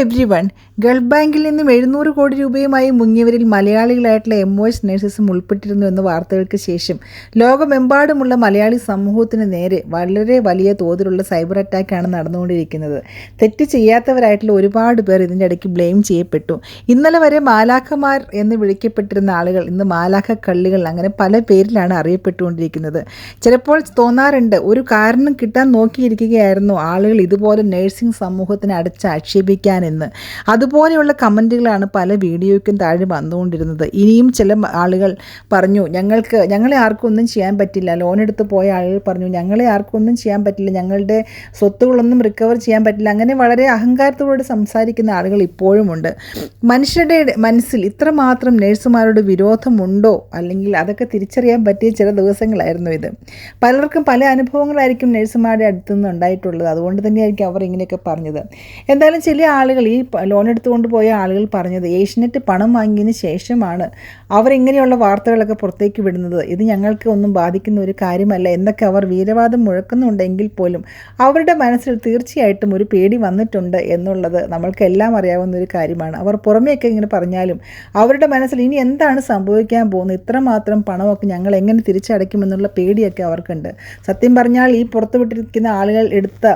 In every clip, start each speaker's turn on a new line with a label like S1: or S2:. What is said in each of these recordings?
S1: Every one Gulf ബാങ്കിൽ നിന്നും എഴുന്നൂറ് കോടി രൂപയുമായി മുങ്ങിയവരിൽ മലയാളികളായിട്ടുള്ള എം ഒ എസ് നഴ്സസും ഉൾപ്പെട്ടിരുന്നു എന്ന വാർത്തകൾക്ക് ശേഷം ലോകമെമ്പാടുമുള്ള മലയാളി സമൂഹത്തിന് നേരെ വളരെ വലിയ തോതിലുള്ള സൈബർ അറ്റാക്കാണ് നടന്നുകൊണ്ടിരിക്കുന്നത്. തെറ്റ് ചെയ്യാത്തവരായിട്ടുള്ള ഒരുപാട് പേർ ഇതിന്റെ ഇടയ്ക്ക് ബ്ലെയിം ചെയ്യപ്പെട്ടു. ഇന്നലെ വരെ മാലാഖമാർ എന്ന് വിളിക്കപ്പെട്ടിരുന്ന ആളുകൾ ഇന്ന് മാലാഖ കള്ളികൾ അങ്ങനെ പല പേരിലാണ് അറിയപ്പെട്ടുകൊണ്ടിരിക്കുന്നത്. ചിലപ്പോൾ തോന്നാറുണ്ട് ഒരു കാരണം കിട്ടാൻ നോക്കിയിരിക്കുകയായിരുന്നു ആളുകൾ ഇതുപോലെ നഴ്സിംഗ് സമൂഹത്തിന് അടച്ച് ആക്ഷേപിക്കാനെന്ന് അതുപോലെയുള്ള കമന്റുകളാണ് പല വീഡിയോയ്ക്കും താഴെ വന്നുകൊണ്ടിരുന്നത്. ഇനിയും ചില ആളുകൾ പറഞ്ഞു ഞങ്ങൾക്ക് ഞങ്ങളെ ആർക്കും ഒന്നും ചെയ്യാൻ പറ്റില്ല. ലോൺ എടുത്ത് പോയ ആളുകൾ പറഞ്ഞു ഞങ്ങളെ ആർക്കും ഒന്നും ചെയ്യാൻ പറ്റില്ല. ഞങ്ങളുടെ സ്വത്തുകളൊന്നും റിക്കവർ ചെയ്യാൻ പറ്റില്ല. അങ്ങനെ വളരെ അഹങ്കാരത്തോട് സംസാരിക്കുന്ന ആളുകൾ ഇപ്പോഴുമുണ്ട് മനുഷ്യരുടെ മനസ്സിൽ ഇത്രമാത്രം നഴ്സുമാരോട് വിരോധമുണ്ടോ? അല്ലെങ്കിൽ അതൊക്കെ തിരിച്ചറിയാൻ പറ്റിയ ചില ദിവസങ്ങളായിരുന്നു ഇത്. പലർക്കും പല അനുഭവങ്ങളായിരിക്കും നഴ്സുമാരുടെ അടുത്തുനിന്ന് ഉണ്ടായിട്ടുള്ളത്. അതുകൊണ്ട് തന്നെയായിരിക്കും അവർ ഇങ്ങനെയൊക്കെ പറഞ്ഞത്. എന്തായാലും ചില ആളുകൾ ഈ ലോൺ എടുത്തുകൊണ്ട് പോയ ആളുകൾ പറഞ്ഞത് ഏഷ്യനെറ്റ് പണം വാങ്ങിയതിന് ശേഷമാണ് അവരിങ്ങനെയുള്ള വാർത്തകളൊക്കെ പുറത്തേക്ക് വിടുന്നത്. ഇത് ഞങ്ങൾക്ക് ഒന്നും ബാധിക്കുന്ന ഒരു കാര്യമല്ല എന്നൊക്കെ അവർ വീരവാദം മുഴക്കുന്നുണ്ടെങ്കിൽ പോലും അവരുടെ മനസ്സിൽ തീർച്ചയായിട്ടും ഒരു പേടി വന്നിട്ടുണ്ട് എന്നുള്ളത് നമ്മൾക്കെല്ലാം അറിയാവുന്ന ഒരു കാര്യമാണ്. അവർ പുറമേയൊക്കെ ഇങ്ങനെ പറഞ്ഞാലും അവരുടെ മനസ്സിൽ ഇനി എന്താണ് സംഭവിക്കാൻ പോകുന്നത്? ഇത്രമാത്രം പണമൊക്കെ ഞങ്ങൾ എങ്ങനെ തിരിച്ചടയ്ക്കുമെന്നുള്ള പേടിയൊക്കെ അവർക്കുണ്ട്. സത്യം പറഞ്ഞാൽ ഈ പുറത്തുവിട്ടിരിക്കുന്ന ആളുകൾ എടുത്ത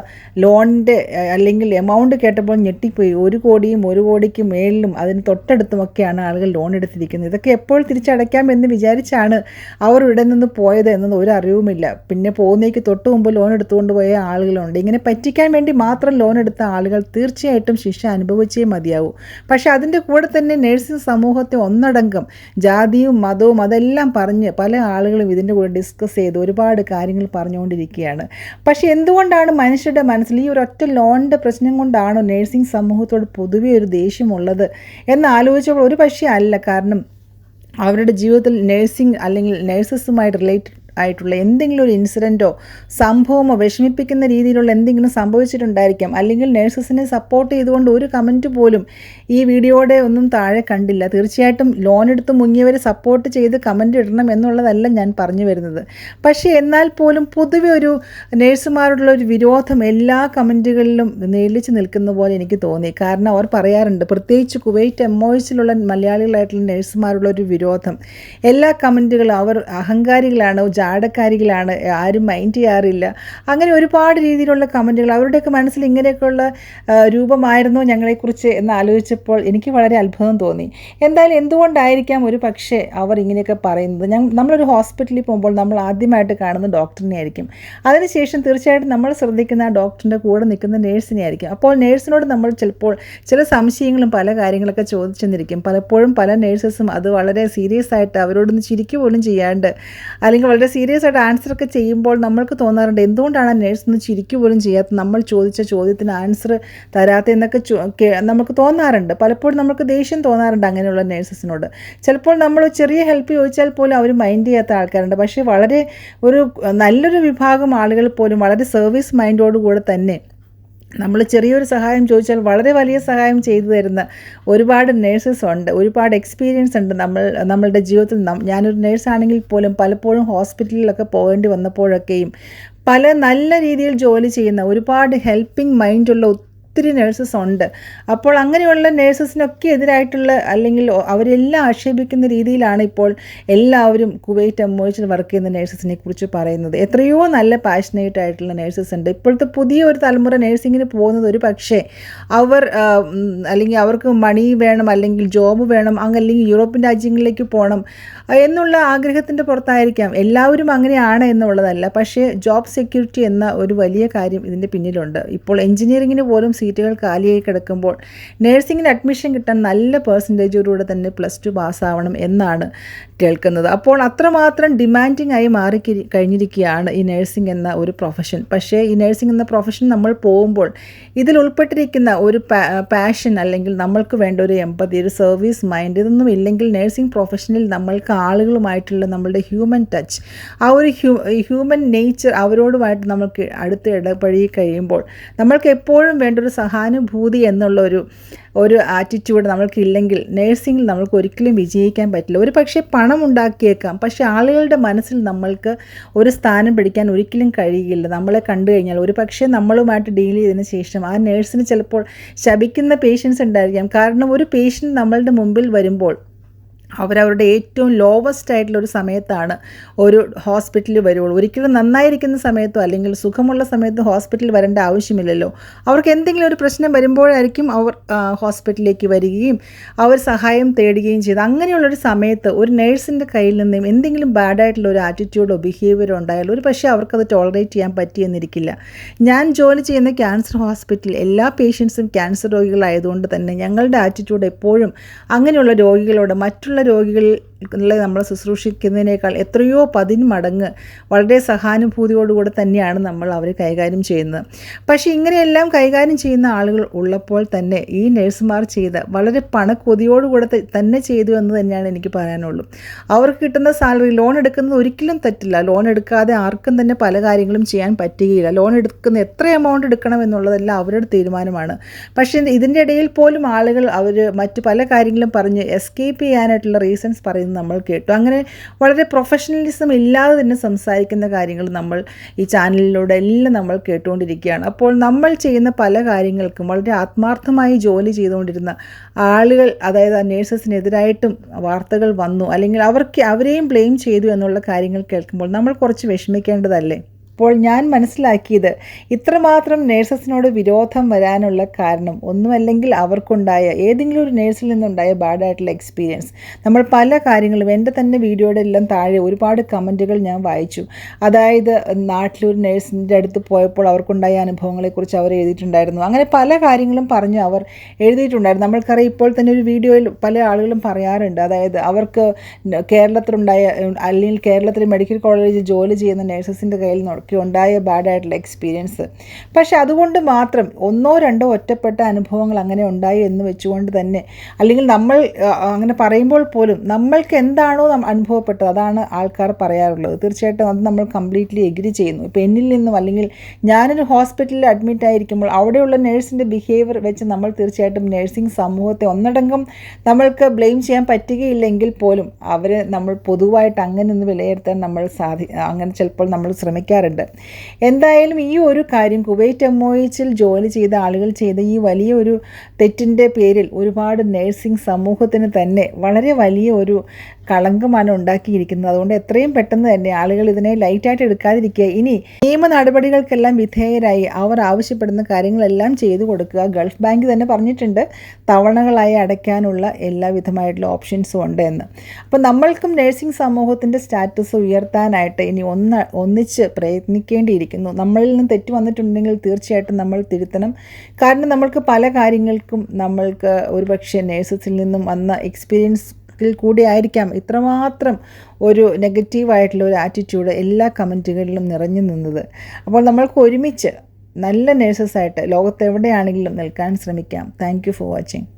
S1: ലോണിന്റെ അല്ലെങ്കിൽ എമൗണ്ട് കേട്ടപ്പോൾ ഞെട്ടിപ്പോയി. ഒരു കോടിയും ഒരു കോടിക്ക് മേളിലും അതിന് തൊട്ടടുത്തുമൊക്കെയാണ് ആളുകൾ ലോൺ എടുത്തിരിക്കുന്നത്. ഇതൊക്കെ എപ്പോൾ തിരിച്ചടയ്ക്കാം എന്ന് വിചാരിച്ചാണ് അവർ ഇവിടെ നിന്ന് പോയത് എന്നത് ഒരു അറിവുമില്ല. പിന്നെ പോകുന്നേക്ക് തൊട്ട് മുമ്പ് ലോൺ എടുത്തുകൊണ്ട് പോയ ആളുകളുണ്ട്. ഇങ്ങനെ പറ്റിക്കാൻ വേണ്ടി മാത്രം ലോൺ എടുത്ത ആളുകൾ തീർച്ചയായിട്ടും ശിക്ഷ അനുഭവിച്ചേ മതിയാവൂ. പക്ഷെ അതിന്റെ കൂടെ തന്നെ നഴ്സിംഗ് സമൂഹത്തെ ഒന്നടങ്കം ജാതിയും മതവും അതെല്ലാം പറഞ്ഞ് പല ആളുകളും ഇതിന്റെ കൂടെ ഡിസ്കസ് ചെയ്ത് ഒരുപാട് കാര്യങ്ങൾ പറഞ്ഞുകൊണ്ടിരിക്കുകയാണ്. പക്ഷേ എന്തുകൊണ്ടാണ് മനുഷ്യരുടെ മനസ്സിൽ ഈ ഒരൊറ്റ ലോണിന്റെ പ്രശ്നം കൊണ്ടാണോ നഴ്സിംഗ് സമൂഹത്തോട് പൊതുവെ ഒരു ദേഷ്യമുള്ളത് എന്ന് ആലോചിച്ചപ്പോൾ ഒരു പക്ഷേ അല്ല. കാരണം അവരുടെ ജീവിതത്തിൽ നഴ്സിംഗ് അല്ലെങ്കിൽ നഴ്സസുമായി റിലേറ്റഡ് ആയിട്ടുള്ള എന്തെങ്കിലും ഒരു ഇൻസിഡന്റോ സംഭവമോ വിഷമിപ്പിക്കുന്ന രീതിയിലുള്ള എന്തെങ്കിലും സംഭവിച്ചിട്ടുണ്ടായിരിക്കാം. അല്ലെങ്കിൽ നഴ്സസിനെ സപ്പോർട്ട് ചെയ്തുകൊണ്ട് ഒരു കമന്റ് പോലും ഈ വീഡിയോയുടെ ഒന്നും താഴെ കണ്ടില്ല. തീർച്ചയായിട്ടും ലോൺ എടുത്ത് മുങ്ങിയവരെ സപ്പോർട്ട് ചെയ്ത് കമന്റ് ഇടണം എന്നുള്ളതല്ല ഞാൻ പറഞ്ഞു വരുന്നത്. പക്ഷേ എന്നാൽ പോലും പൊതുവെ ഒരു നേഴ്സുമാരോടുള്ള ഒരു വിരോധം എല്ലാ കമന്റുകളിലും നീളിച്ച് നിൽക്കുന്ന പോലെ എനിക്ക് തോന്നി. കാരണം അവർ പറയാറുണ്ട് പ്രത്യേകിച്ച് കുവൈറ്റ് എംഒയ്സിലുള്ള മലയാളികളായിട്ടുള്ള നേഴ്സുമാരുള്ള ഒരു വിരോധം. എല്ലാ കമന്റുകളും അവർ അഹങ്കാരികളാണ് ജാടക്കാരികളാണ് ആരും മൈൻഡ് ചെയ്യാറില്ല. അങ്ങനെ ഒരുപാട് രീതിയിലുള്ള കമന്റുകൾ അവരുടെയൊക്കെ മനസ്സിൽ ഇങ്ങനെയൊക്കെയുള്ള രൂപമായിരുന്നു രൂപമായിരുന്നോ ഞങ്ങളെക്കുറിച്ച് എന്ന് ആലോചിച്ചപ്പോൾ എനിക്ക് വളരെ അത്ഭുതം തോന്നി. എന്തായാലും എന്തുകൊണ്ടായിരിക്കാം ഒരു പക്ഷേ അവർ ഇങ്ങനെയൊക്കെ പറയുന്നത്? ഞങ്ങൾ നമ്മളൊരു ഹോസ്പിറ്റലിൽ പോകുമ്പോൾ നമ്മൾ ആദ്യമായിട്ട് കാണുന്ന ഡോക്ടറിനെ ആയിരിക്കും. അതിനുശേഷം തീർച്ചയായിട്ടും നമ്മൾ ശ്രദ്ധിക്കുന്ന ആ ഡോക്ടറിന്റെ കൂടെ നിൽക്കുന്ന നേഴ്സിനെ ആയിരിക്കും. അപ്പോൾ നേഴ്സിനോട് നമ്മൾ ചിലപ്പോൾ ചില സംശയങ്ങളും പല കാര്യങ്ങളൊക്കെ ചോദിച്ചെന്നിരിക്കും. പലപ്പോഴും പല നേഴ്സസും അത് വളരെ സീരിയസ് ആയിട്ട് അവരോടൊന്ന് ചിരിക്കുക പോലും ചെയ്യാണ്ട് അല്ലെങ്കിൽ വളരെ സീരിയസ് ആയിട്ട് ആൻസർ ഒക്കെ ചെയ്യുമ്പോൾ നമ്മൾക്ക് തോന്നാറുണ്ട് എന്തുകൊണ്ടാണ് നേഴ്സ് ഒന്ന് ചിരിക്കു പോലും ചെയ്യാത്ത നമ്മൾ ചോദിച്ച ചോദ്യത്തിന് ആൻസർ തരാത്ത എന്നൊക്കെ ചോ- നമുക്ക് തോന്നാറുണ്ട്. പലപ്പോഴും നമുക്ക് ദേഷ്യം തോന്നാറുണ്ട് അങ്ങനെയുള്ള നേഴ്സസിനോട് ചിലപ്പോൾ നമ്മൾ ചെറിയ ഹെൽപ്പ് ചോദിച്ചാൽ പോലും അവർ മൈൻഡ് ചെയ്യാത്ത ആൾക്കാരുണ്ട്. പക്ഷേ വളരെ ഒരു നല്ലൊരു വിഭാഗം ആളുകൾ പോലും വളരെ സർവീസ് മൈൻഡോടുകൂടെ തന്നെ നമ്മൾ ചെറിയൊരു സഹായം ചോദിച്ചാൽ വളരെ വലിയ സഹായം ചെയ്തു തരുന്ന ഒരുപാട് നേഴ്സസ് ഉണ്ട് ഒരുപാട് എക്സ്പീരിയൻസ് ഉണ്ട് നമ്മൾ നമ്മളുടെ ജീവിതത്തിൽ. ഞാനൊരു നേഴ്സാണെങ്കിൽ പോലും പലപ്പോഴും ഹോസ്പിറ്റലിലൊക്കെ പോകേണ്ടി വന്നപ്പോഴൊക്കെയും പല നല്ല രീതിയിൽ ജോലി ചെയ്യുന്ന ഒരുപാട് ഹെൽപ്പിംഗ് മൈൻഡുള്ള ഒത്തിരി നേഴ്സസ് ഉണ്ട്. അപ്പോൾ അങ്ങനെയുള്ള നേഴ്സസിനൊക്കെ എതിരായിട്ടുള്ള അല്ലെങ്കിൽ അവരെല്ലാം ആക്ഷേപിക്കുന്ന രീതിയിലാണ് ഇപ്പോൾ എല്ലാവരും കുവൈറ്റ് എംഒയിച്ചിൽ വർക്ക് ചെയ്യുന്ന നേഴ്സസിനെ കുറിച്ച് പറയുന്നത്. എത്രയോ നല്ല പാഷനേറ്റ് ആയിട്ടുള്ള നേഴ്സസ് ഉണ്ട്. ഇപ്പോഴത്തെ പുതിയ ഒരു തലമുറ നേഴ്സിങ്ങിന് പോകുന്നത് ഒരു പക്ഷേ അവർ അല്ലെങ്കിൽ അവർക്ക് മണി വേണം അല്ലെങ്കിൽ ജോബ് വേണം അങ്ങ് അല്ലെങ്കിൽ യൂറോപ്യൻ രാജ്യങ്ങളിലേക്ക് പോകണം എന്നുള്ള ആഗ്രഹത്തിന്റെ പുറത്തായിരിക്കാം. എല്ലാവരും അങ്ങനെയാണ് എന്നുള്ളതല്ല. പക്ഷേ ജോബ് സെക്യൂരിറ്റി എന്ന ഒരു വലിയ കാര്യം ഇതിന്റെ പിന്നിലുണ്ട്. ഇപ്പോൾ എഞ്ചിനീയറിങ്ങിന് പോലും സീറ്റുകൾ കാലിയായി കിടക്കുമ്പോൾ നേഴ്സിങ്ങിന് അഡ്മിഷൻ കിട്ടാൻ നല്ല പേഴ്സന്റേജോടുകൂടെ തന്നെ പ്ലസ് ടു പാസ്സാവണം എന്നാണ് കേൾക്കുന്നത്. അപ്പോൾ അത്രമാത്രം ഡിമാൻഡിങ് ആയി മാറി കഴിഞ്ഞിരിക്കുകയാണ് ഈ നഴ്സിംഗ് എന്ന ഒരു പ്രൊഫഷൻ പക്ഷേ ഈ നഴ്സിംഗ് എന്ന പ്രൊഫഷൻ നമ്മൾ പോകുമ്പോൾ ഇതിൽ ഉൾപ്പെട്ടിരിക്കുന്ന ഒരു പാഷൻ അല്ലെങ്കിൽ നമ്മൾക്ക് വേണ്ട ഒരു എമ്പതി ഒരു സർവീസ് മൈൻഡ് ഇതൊന്നും ഇല്ലെങ്കിൽ നഴ്സിംഗ് പ്രൊഫഷനിൽ നമ്മൾക്ക് ആളുകളുമായിട്ടുള്ള നമ്മളുടെ ഹ്യൂമൻ ടച്ച് ആ ഒരു ഹ്യൂ ഹ്യൂമൻ നേച്ചർ അവരോടുമായിട്ട് നമുക്ക് അടുത്ത് ഇടപഴകി കഴിയുമ്പോൾ നമ്മൾക്ക് എപ്പോഴും വേണ്ട ഒരു സഹാനുഭൂതി എന്നുള്ള ഒരു ഒരു ആറ്റിറ്റ്യൂഡ് നമ്മൾക്കില്ലെങ്കിൽ നേഴ്സിങ്ങിൽ നമ്മൾക്ക് ഒരിക്കലും വിജയിക്കാൻ പറ്റില്ല. ഒരു പക്ഷേ പണം ഉണ്ടാക്കിയേക്കാം പക്ഷേ ആളുകളുടെ മനസ്സിൽ നമ്മൾക്ക് ഒരു സ്ഥാനം പിടിക്കാൻ ഒരിക്കലും കഴിയില്ല. നമ്മളെ കണ്ടു കഴിഞ്ഞാൽ ഒരു പക്ഷേ നമ്മളുമായിട്ട് ഡീൽ ചെയ്തതിന് ശേഷം ആ നേഴ്സിന് ചിലപ്പോൾ ശപിക്കുന്ന പേഷ്യൻസ് ഉണ്ടായിരിക്കാം. കാരണം ഒരു പേഷ്യന്റ് നമ്മളുടെ മുമ്പിൽ വരുമ്പോൾ അവരവരുടെ ഏറ്റവും ലോവസ്റ്റ് ആയിട്ടുള്ള ഒരു സമയത്താണ് ഒരു ഹോസ്പിറ്റലിൽ വരുള്ളൂ. ഒരിക്കലും നന്നായിരിക്കുന്ന സമയത്തോ അല്ലെങ്കിൽ സുഖമുള്ള സമയത്തോ ഹോസ്പിറ്റലിൽ വരേണ്ട ആവശ്യമില്ലല്ലോ. അവർക്ക് എന്തെങ്കിലും ഒരു പ്രശ്നം വരുമ്പോഴായിരിക്കും അവർ ഹോസ്പിറ്റലിലേക്ക് വരികയും അവർ സഹായം തേടുകയും ചെയ്ത് അങ്ങനെയുള്ളൊരു സമയത്ത് ഒരു നേഴ്സിന്റെ കയ്യിൽ നിന്നും എന്തെങ്കിലും ബാഡായിട്ടുള്ള ഒരു ആറ്റിറ്റ്യൂഡോ ബിഹേവിയറോ ഉണ്ടായാലും ഒരു പക്ഷേ അവർക്കത് ടോളറേറ്റ് ചെയ്യാൻ പറ്റിയെന്നിരിക്കില്ല. ഞാൻ ജോലി ചെയ്യുന്ന ക്യാൻസർ ഹോസ്പിറ്റലിൽ എല്ലാ പേഷ്യൻസും ക്യാൻസർ രോഗികളായതുകൊണ്ട് തന്നെ ഞങ്ങളുടെ ആറ്റിറ്റ്യൂഡ് എപ്പോഴും അങ്ങനെയുള്ള രോഗികളോട് മറ്റുള്ള രോഗികളെ നമ്മൾ ശുശ്രൂഷിക്കുന്നതിനേക്കാൾ എത്രയോ പതിന് മടങ്ങ് വളരെ സഹാനുഭൂതിയോടുകൂടെ തന്നെയാണ് നമ്മൾ അവരെ കൈകാര്യം ചെയ്യുന്നത്. പക്ഷേ ഇങ്ങനെയെല്ലാം കൈകാര്യം ചെയ്യുന്ന ആളുകൾ ഉള്ളപ്പോൾ തന്നെ ഈ നഴ്സുമാർ ചെയ്ത വളരെ പണക്കൊതിയോടുകൂടെ തന്നെ ചെയ്തു എന്ന് തന്നെയാണ് എനിക്ക് പറയാനുള്ളൂ. അവർക്ക് കിട്ടുന്ന സാലറി ലോൺ എടുക്കുന്നത് ഒരിക്കലും തെറ്റില്ല. ലോൺ എടുക്കാതെ ആർക്കും തന്നെ പല കാര്യങ്ങളും ചെയ്യാൻ പറ്റുകയില്ല. ലോൺ എടുക്കുന്ന എത്ര എമൗണ്ട് എടുക്കണം എന്നുള്ളതെല്ലാം അവരുടെ തീരുമാനമാണ്. പക്ഷേ ഇതിന്റെ ഇടയിൽ പോലും ആളുകൾ അവർ മറ്റു പല കാര്യങ്ങളും പറഞ്ഞ് എസ്കേപ്പ് ചെയ്യാനായിട്ടുള്ള റീസൺസ് പറയുന്നത് നമ്മൾ കേട്ടു. അങ്ങനെ വളരെ പ്രൊഫഷണലിസം ഇല്ലാതെ തന്നെ സംസാരിക്കുന്ന കാര്യങ്ങൾ നമ്മൾ ഈ ചാനലിലൂടെ എല്ലാം നമ്മൾ കേട്ടുകൊണ്ടിരിക്കുകയാണ്. അപ്പോൾ നമ്മൾ ചെയ്യുന്ന പല കാര്യങ്ങൾക്കും വളരെ ആത്മാർത്ഥമായി ജോലി ചെയ്തുകൊണ്ടിരുന്ന ആളുകൾ അതായത് ആ നേഴ്സസിനെതിരായിട്ടും വാർത്തകൾ വന്നു. അല്ലെങ്കിൽ അവർക്ക് അവരെയും ബ്ലെയിം ചെയ്തു എന്നുള്ള കാര്യങ്ങൾ കേൾക്കുമ്പോൾ നമ്മൾ കുറച്ച് വിഷമിക്കേണ്ടതല്ലേ? അപ്പോൾ ഞാൻ മനസ്സിലാക്കിയത് ഇത്രമാത്രം നേഴ്സസിനോട് വിരോധം വരാനുള്ള കാരണം ഒന്നുമല്ലെങ്കിൽ അവർക്കുണ്ടായ ഏതെങ്കിലും ഒരു നേഴ്സിൽ നിന്നുണ്ടായ ബാഡായിട്ടുള്ള എക്സ്പീരിയൻസ് നമ്മൾ പല കാര്യങ്ങളും എന്റെ തന്നെ വീഡിയോയുടെ എല്ലാം താഴെ ഒരുപാട് കമന്റുകൾ ഞാൻ വായിച്ചു. അതായത് നാട്ടിലൊരു നേഴ്സിന്റെ അടുത്ത് പോയപ്പോൾ അവർക്കുണ്ടായ അനുഭവങ്ങളെക്കുറിച്ച് അവർ എഴുതിയിട്ടുണ്ടായിരുന്നു. അങ്ങനെ പല കാര്യങ്ങളും പറഞ്ഞ് അവർ എഴുതിയിട്ടുണ്ടായിരുന്നു. നമ്മൾക്കറിയാം ഇപ്പോൾ തന്നെ ഒരു വീഡിയോയിൽ പല ആളുകളും പറയാറുണ്ട്. അതായത് അവർക്ക് കേരളത്തിലുണ്ടായ അല്ലെങ്കിൽ കേരളത്തിലെ മെഡിക്കൽ കോളേജിൽ ജോലി ചെയ്യുന്ന നേഴ്സസിന്റെ കയ്യിൽ നിന്നൊക്കെ ഉണ്ടായ ബാഡായിട്ടുള്ള എക്സ്പീരിയൻസ് പക്ഷെ അതുകൊണ്ട് മാത്രം ഒന്നോ രണ്ടോ ഒറ്റപ്പെട്ട അനുഭവങ്ങൾ അങ്ങനെ ഉണ്ടായി എന്ന് വെച്ചുകൊണ്ട് തന്നെ അല്ലെങ്കിൽ നമ്മൾ അങ്ങനെ പറയുമ്പോൾ പോലും നമ്മൾക്ക് എന്താണോ അനുഭവപ്പെട്ടത് അതാണ് ആൾക്കാർ പറയാറുള്ളത്. തീർച്ചയായിട്ടും അത് നമ്മൾ കംപ്ലീറ്റ്ലി എഗ്രി ചെയ്യുന്നു. ഇപ്പോൾ എന്നിൽ നിന്നും അല്ലെങ്കിൽ ഞാനൊരു ഹോസ്പിറ്റലിൽ അഡ്മിറ്റ് ആയിരിക്കുമ്പോൾ അവിടെയുള്ള നേഴ്സിന്റെ ബിഹേവിയർ വെച്ച് നമ്മൾ തീർച്ചയായിട്ടും നഴ്സിംഗ് സമൂഹത്തെ ഒന്നടങ്കം നമ്മൾക്ക് ബ്ലെയിം ചെയ്യാൻ പറ്റുകയില്ലെങ്കിൽ പോലും അവരെ നമ്മൾ പൊതുവായിട്ട് അങ്ങനെ ഒന്ന് വിലയിരുത്താൻ നമ്മൾ സാധി അങ്ങനെ ചിലപ്പോൾ നമ്മൾ ശ്രമിക്കാറുണ്ട്. എന്തായാലും ഈ ഒരു കാര്യം കുവൈറ്റ് എം ഒ എച്ചിൽ ജോലി ചെയ്ത ആളുകൾ ചെയ്ത ഈ വലിയ ഒരു തെറ്റിന്റെ പേരിൽ ഒരുപാട് നഴ്സിംഗ് സമൂഹത്തിന് തന്നെ വളരെ വലിയ ഒരു കളങ്കമാണ് ഉണ്ടാക്കിയിരിക്കുന്നത്. അതുകൊണ്ട് എത്രയും പെട്ടെന്ന് തന്നെ ആളുകൾ ഇതിനെ ലൈറ്റായിട്ട് എടുക്കാതിരിക്കുക. ഇനി നിയമ നടപടികൾക്കെല്ലാം വിധേയരായി അവർ ആവശ്യപ്പെടുന്ന കാര്യങ്ങളെല്ലാം ചെയ്തു കൊടുക്കുക. ഗൾഫ് ബാങ്ക് തന്നെ പറഞ്ഞിട്ടുണ്ട് തവണകളായി അടയ്ക്കാനുള്ള എല്ലാവിധമായിട്ടുള്ള ഓപ്ഷൻസും ഉണ്ട് എന്ന്. അപ്പോൾ നമ്മൾക്കും നഴ്സിംഗ് സമൂഹത്തിന്റെ സ്റ്റാറ്റസ് ഉയർത്താനായിട്ട് ഇനി ഒന്ന് ഒന്നിച്ച് പ്രയത്നിക്കേണ്ടിയിരിക്കുന്നു. നമ്മളിൽ നിന്ന് തെറ്റ് വന്നിട്ടുണ്ടെങ്കിൽ തീർച്ചയായിട്ടും നമ്മൾ തിരുത്തണം. കാരണം നമ്മൾക്ക് പല കാര്യങ്ങൾക്കും നമ്മൾക്ക് ഒരുപക്ഷെ നേഴ്സസിൽ നിന്നും വന്ന എക്സ്പീരിയൻസ് കൂടി ആയിരിക്കാം. ഇത്രമാത്രം ഒരു നെഗറ്റീവായിട്ടുള്ള ഒരു ആറ്റിറ്റ്യൂഡ് എല്ലാ കമന്റുകളിലും നിറഞ്ഞു നിന്നത്. അപ്പോൾ നമ്മൾക്ക് ഒരുമിച്ച് നല്ല നേഴ്സസായിട്ട് ലോകത്തെവിടെയാണെങ്കിലും നിൽക്കാൻ ശ്രമിക്കാം. Thank for watching